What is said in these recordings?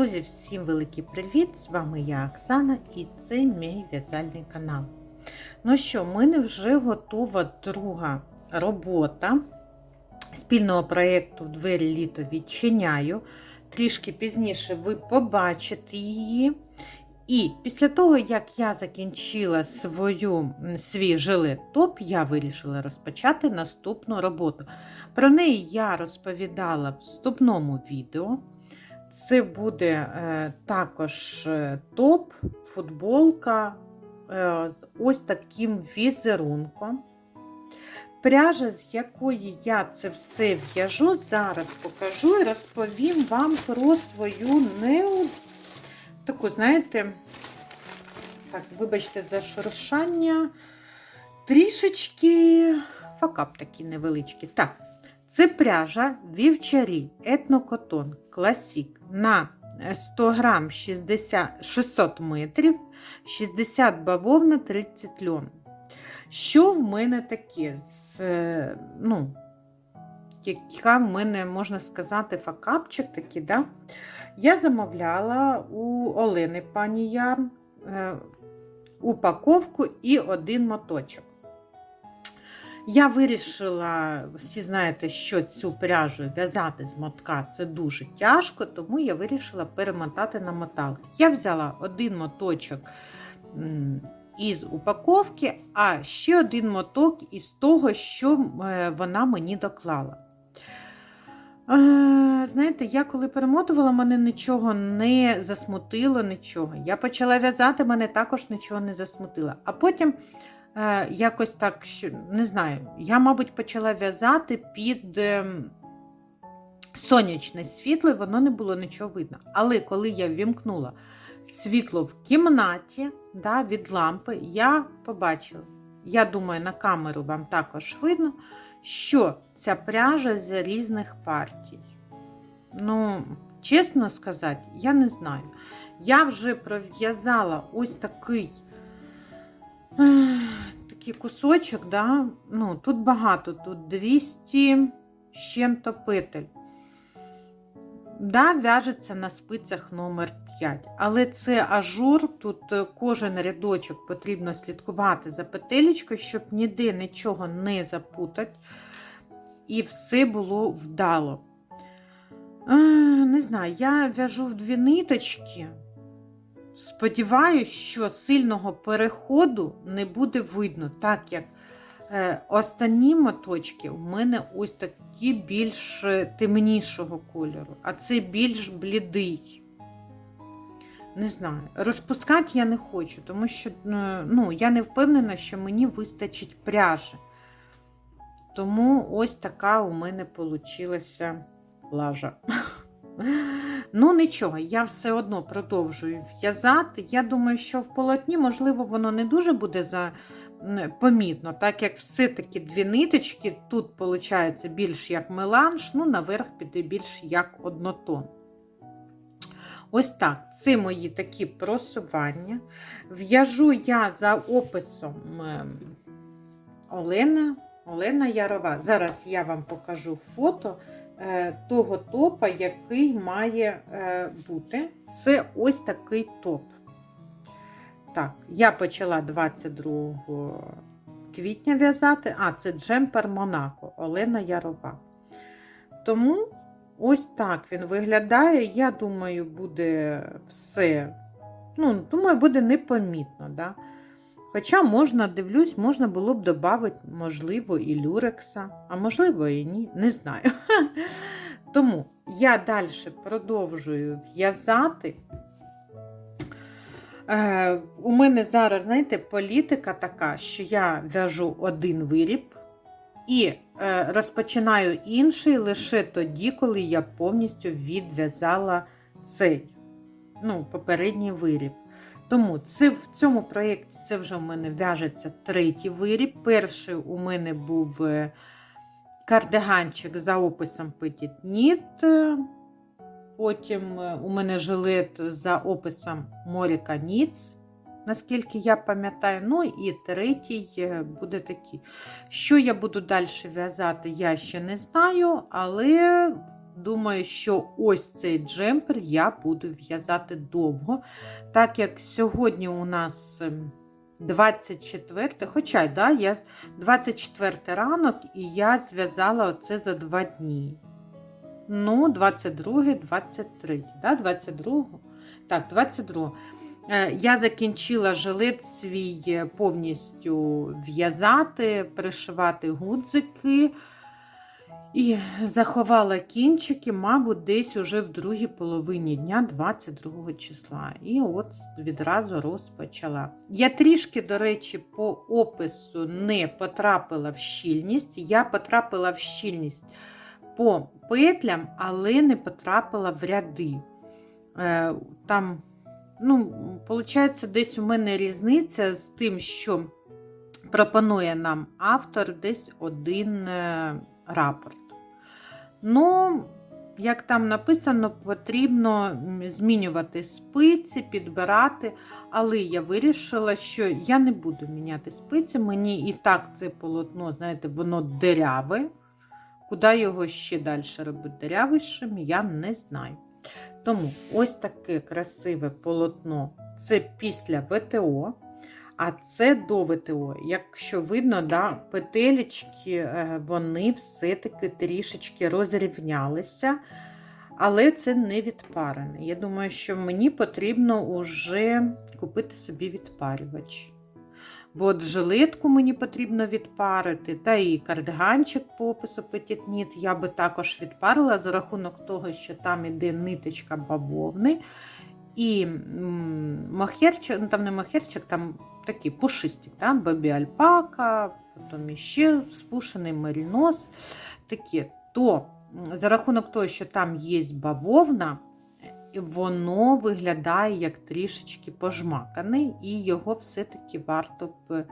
Друзі, всім великий привіт! З вами я Оксана і це мій в'язальний канал. Ну що, в мене вже готова друга робота спільного проєкту Двері літо відчиняю. Трішки пізніше ви побачите її. І після того, як я закінчила свою, свій жилет топ, я вирішила розпочати наступну роботу. Про неї я розповідала в вступному відео. Це буде е, також е, топ, футболка е, з ось таким візерунком. Пряжа, з якої я це все в'яжу, зараз покажу і розповім вам про свою неу... таку, знаєте, так, вибачте, за шуршання, трішечки факап такий невеличкий. Так, це пряжа вівчарі етнокотон класік на 100 грам 60, 600 метрів, 60 бавовна, 30 льон. Що в мене таке? З, е, ну, яка в мене, можна сказати, факапчик такий, да? Я замовляла у Олени пані Ярн е, упаковку і один моточок. Я вирішила, всі знаєте, що цю пряжу в'язати з мотка це дуже тяжко, тому я вирішила перемотати на мотал. Я взяла один моточок із упаковки, а ще один моток із того, що е, вона мені доклала. Знаєте, я коли перемотувала, мене нічого не засмутило, нічого. Я почала в'язати, мене також нічого не засмутило. А потім е, якось так, не знаю, я, мабуть, почала в'язати під е, сонячне світло, і воно не було нічого видно. Але коли я ввімкнула світло в кімнаті да, від лампи, я побачила. Я думаю, на камеру вам також видно, що ця пряжа з різних партій. Ну, чесно сказати, я не знаю. Я вже пров'язала ось такий такий кусочок, да? ну, тут багато, тут 200 з чим-то петель. Да, в'яжеться на спицях номер 5. Але це ажур, тут кожен рядочок потрібно слідкувати за петелечкою, щоб ніде нічого не запутати. І все було вдало. Не знаю, я в'яжу в дві ниточки. Сподіваюсь, що сильного переходу не буде видно, так як е, останні моточки у мене ось такі більш темнішого кольору, а це більш блідий. Не знаю, розпускати я не хочу, тому що ну, я не впевнена, що мені вистачить пряжі. Тому ось така у мене вийшла лажа. Ну, нічого, я все одно продовжую в'язати. Я думаю, що в полотні, можливо, воно не дуже буде за... помітно, так як все-таки дві ниточки, тут, виходить, більш як меланж, ну, наверх піде більш як однотон. Ось так, це мої такі просування. В'яжу я за описом Олена, Олена Ярова. Зараз я вам покажу фото того топа, який має е, бути. Це ось такий топ. Так, я почала 22 квітня в'язати. А, це джемпер Монако Олена Ярова. Тому ось так він виглядає. Я думаю, буде все. Ну, думаю, буде непомітно. Да? Хоча можна, дивлюсь, можна було б додати, можливо, і люрекса, а можливо, і ні, не знаю. Тому я далі продовжую в'язати. Е, у мене зараз, знаєте, політика така, що я в'яжу один виріб і е, розпочинаю інший лише тоді, коли я повністю відв'язала цей ну, попередній виріб. Тому це, в цьому проєкті це вже у мене в'яжеться третій виріб. Перший у мене був е, кардиганчик за описом Petit Knit. Потім е, у мене жилет за описом Моріка Ніц, наскільки я пам'ятаю. Ну і третій е, буде такий. Що я буду далі в'язати, я ще не знаю, але думаю, що ось цей джемпер я буду в'язати довго. Так як сьогодні у нас ем, 24, хоча да, я 24 ранок, і я зв'язала оце за два дні. Ну, 22, 23, да, 22. Так, 22. Е, Я закінчила жилет свій повністю в'язати, пришивати гудзики. І заховала кінчики, мабуть, десь уже в другій половині дня 22 числа. І от відразу розпочала. Я трішки, до речі, по опису не потрапила в щільність. Я потрапила в щільність по петлям, але не потрапила в ряди. Е, Там, ну, виходить, десь у мене різниця з тим, що пропонує нам автор десь один е, рапорт. Ну, як там написано, потрібно змінювати спиці, підбирати. Але я вирішила, що я не буду міняти спиці. Мені і так це полотно, знаєте, воно деряве. Куди його ще далі робити дерявішим, я не знаю. Тому ось таке красиве полотно це після ВТО. А це до ВТО. Якщо видно, да, петелечки, вони все-таки трішечки розрівнялися, але це не відпарене. Я думаю, що мені потрібно вже купити собі відпарювач. Бо от жилетку мені потрібно відпарити, та і кардиганчик по опису Knit я би також відпарила за рахунок того, що там іде ниточка бавовни. І махерчик, ну там не махерчик, там такий пушистик, да? бабі альпака, потім ще спушений мерінос. такі. То за рахунок того, що там є бавовна, воно виглядає як трішечки пожмакане, і його все-таки варто б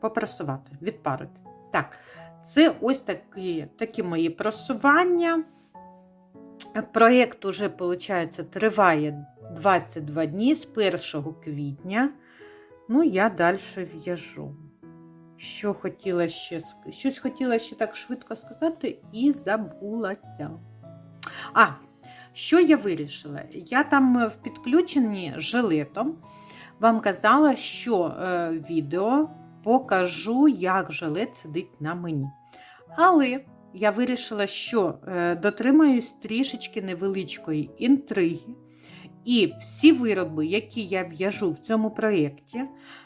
попрасувати, відпарити. Так, це ось такі, такі мої просування. Проєкт уже, виходить, триває 22 дні з 1 квітня. Ну, я далі в'яжу. Що хотіла ще щось хотіла ще так швидко сказати, і забулася. А, що я вирішила? Я там в підключенні жилетом вам казала, що е, відео покажу, як жилет сидить на мені. Але я вирішила, що е, дотримаюсь трішечки невеличкої інтриги. І всі вироби, які я в'яжу в цьому проєкті,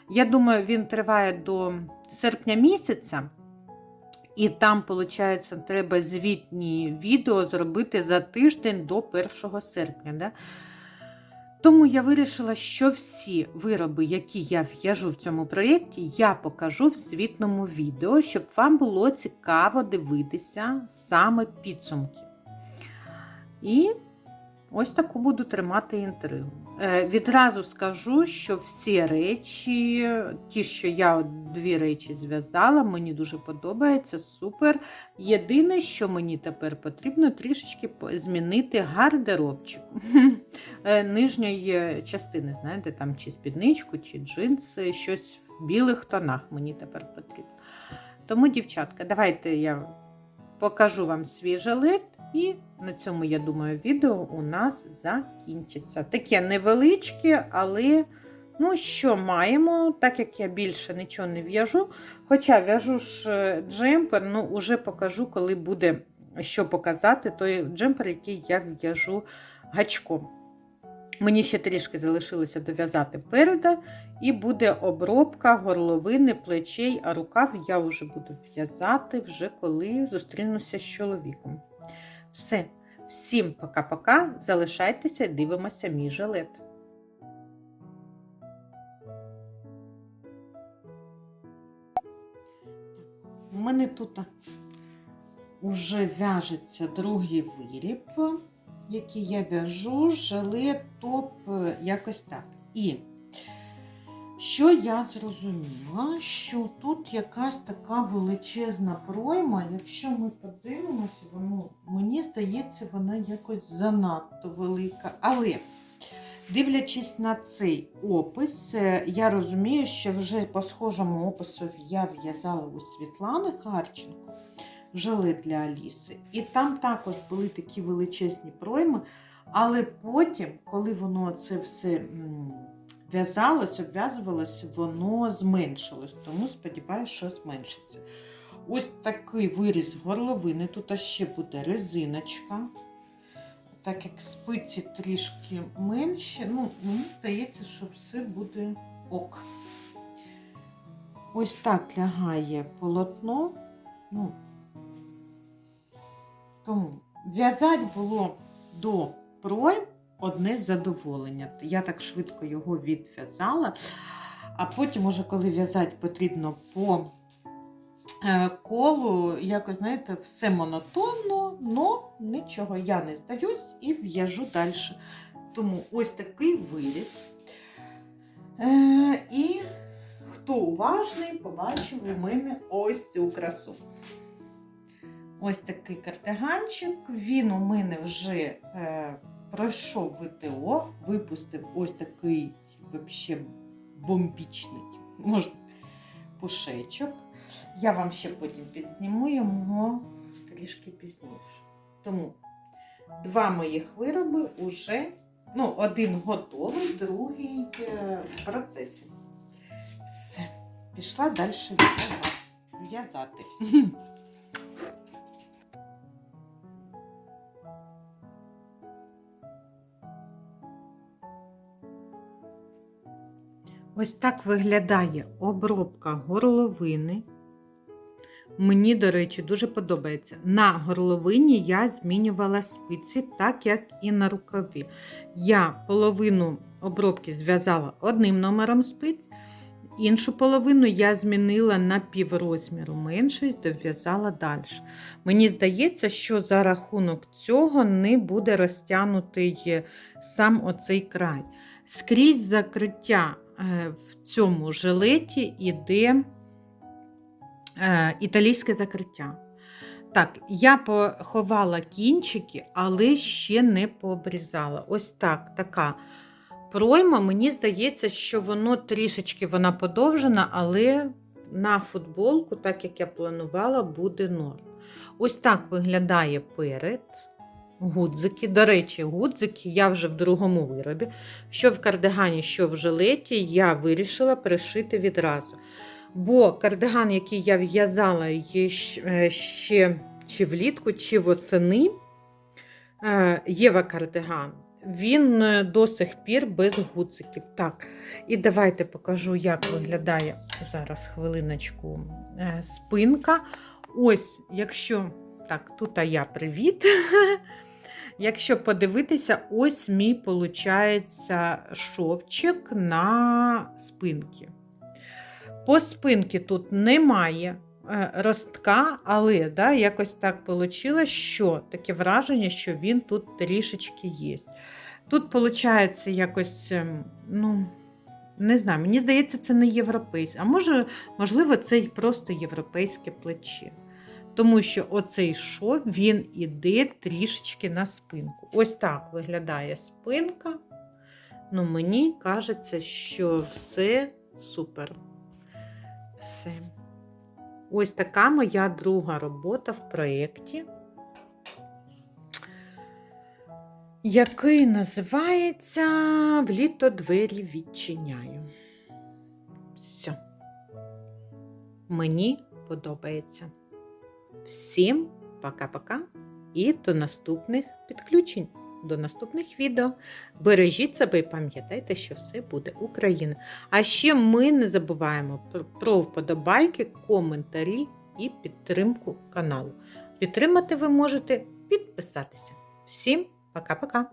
я думаю, він триває до серпня місяця. І там, виходить, треба звітні відео зробити за тиждень до 1 серпня. Да? Тому я вирішила, що всі вироби, які я в'яжу в цьому проєкті, я покажу в звітному відео, щоб вам було цікаво дивитися саме підсумки. І ось таку буду тримати інтригу. Е, відразу скажу, що всі речі, ті, що я дві речі зв'язала, мені дуже подобається, супер. Єдине, що мені тепер потрібно, трішечки змінити гардеробчик е, нижньої частини, знаєте, там чи спідничку, чи джинси, щось в білих тонах мені тепер потрібно. Тому, дівчатка, давайте я покажу вам свій жилет, і на цьому, я думаю, відео у нас закінчиться. Таке невеличке, але ну, що маємо, так як я більше нічого не в'яжу. Хоча в'яжу ж е, джемпер, ну, уже покажу, коли буде що показати, той джемпер, який я в'яжу гачком. Мені ще трішки залишилося дов'язати переда, і буде обробка горловини, плечей, а рукав я вже буду в'язати, вже коли зустрінуся з чоловіком. Все. Всім пока-пока. Залишайтеся, дивимося мій жилет. У мене тут вже в'яжеться другий виріб, який я в'яжу, жилет, топ, якось так. І що я зрозуміла, що тут якась така величезна пройма, якщо ми подивимося, воно, мені здається, вона якось занадто велика. Але, дивлячись на цей опис, е, я розумію, що вже по схожому опису я в'язала у Світлани Харченко жилет для Аліси. І там також були такі величезні пройми. Але потім, коли воно це все в'язалось, обв'язувалось, воно зменшилось. Тому сподіваюся, що зменшиться. Ось такий виріз горловини. Тут ще буде резиночка. Так як спиці трішки менші, ну, мені здається, що все буде ок. Ось так лягає полотно. Ну, тому в'язати було до пройм одне задоволення. Я так швидко його відв'язала. А потім, уже коли в'язати потрібно по е, колу, якось, знаєте, все монотонно, но нічого я не здаюсь і в'яжу далі. Тому ось такий виріб. Е, і хто уважний, побачив у мене ось цю красу. Ось такий кардиганчик. Він у мене вже е, пройшов ВТО, випустив ось такий вообще бомбічний може, пушечок. Я вам ще потім підзніму його трішки пізніше. Тому два моїх вироби вже, ну, один готовий, другий е, в процесі. Все, пішла далі в'язати. Ось так виглядає обробка горловини. Мені, до речі, дуже подобається. На горловині я змінювала спиці, так як і на рукаві. Я половину обробки зв'язала одним номером спиць, іншу половину я змінила на піврозміру менше і дов'язала далі. Мені здається, що за рахунок цього не буде розтягнутий сам оцей край. Скрізь закриття в цьому жилеті іде е, італійське закриття. Так, я поховала кінчики, але ще не пообрізала. Ось так, така пройма. Мені здається, що воно трішечки вона подовжена, але на футболку, так як я планувала, буде норм. Ось так виглядає перед гудзики. До речі, гудзики я вже в другому виробі. Що в кардигані, що в жилеті, я вирішила пришити відразу. Бо кардиган, який я в'язала е, ще чи влітку, чи восени, е, Єва кардиган, він е, до сих пір без гудзиків. Так, і давайте покажу, як виглядає зараз хвилиночку спинка. Ось, якщо так, тут я привіт. Якщо подивитися, ось мій получається шовчик на спинки. По спинки тут немає е, ростка, але да, якось так вийшло, що таке враження, що він тут трішечки є. Тут, виходить, якось, ем, ну, не знаю, мені здається, це не європейське, а може, можливо, це й просто європейське плече. Тому що оцей шов, він іде трішечки на спинку. Ось так виглядає спинка. Ну, Мені кажеться, що все супер. Все. Ось така моя друга робота в проєкті, який називається Вліто двері відчиняю. Все. Мені подобається. Всім пока-пока і до наступних підключень, до наступних відео. Бережіть себе і пам'ятайте, що все буде Україна. А ще ми не забуваємо про- вподобайки, коментарі і підтримку каналу. Підтримати ви можете підписатися. Всім пока-пока!